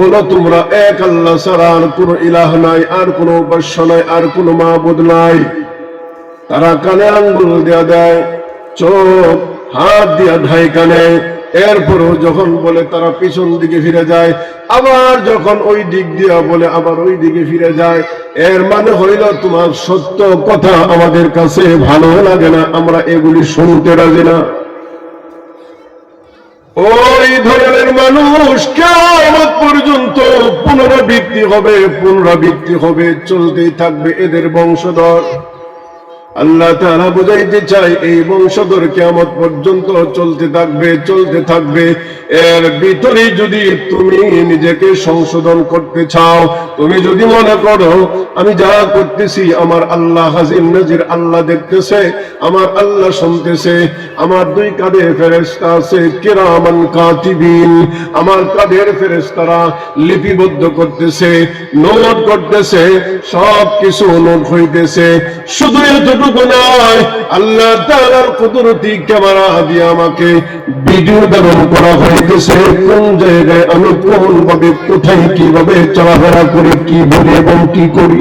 বলো তোমরা, এক আল্লাহ ছাড়া আর কোনো ইলাহ নাই, আর কোনো উপাস্য নাই, আর কোনো মাহবুদ নাই। তারা কানে আঙ্গুল দেয়া দেয়, চোখ, হাত দিয়া ঢাই কানে। এরপরও যখন বলে তারা পিছন দিকে ফিরে যায়, আবার যখন ওই দিক দিয়া বলে আবার ওই দিকে ফিরে যায়, এর মানে হইল তোমার সত্য কথা আমাদের কাছে ভালো লাগে না, আমরা এগুলি শুনতে রাজি না। ওই ধরনের মানুষ কেমন পর্যন্ত পুনরাবৃত্তি হবে পুনরাবৃত্তি হবে চলতেই থাকবে এদের বংশধর। আল্লাহ তারা বুঝাইতে চাই এই বংশধর কেমন পর্যন্ত চলতে থাকবে চলতে থাকবে। এর ভিতরে যদি তুমি নিজেকে সংশোধন করতে চাও, তুমি যদি মনে করো, আমি যা করতেছি আমার আল্লাহ হাজির নাজির আল্লাহ দেখতেছে, আমার আল্লাহ শুনতেছে, আমার দুই কাঁধে ফেরেস্তা আছে কিরামান কাতিবিন, আমার কাঁধের ফেরেস্তারা লিপিবদ্ধ করতেছে নোট করতেছে সব কিছু নোট হইতেছে। শুধু এতটুকু নয়। আল্লাহ তাআলার কুদরতি ক্যামেরা দিয়ে আমাকে ভিডিও ধারণ করা হইতেছে। কোন জায়গায় আমি কোন ভাবে কোথায়, কীভাবে চলাফেরা করি, কি বলি এবং কি করি?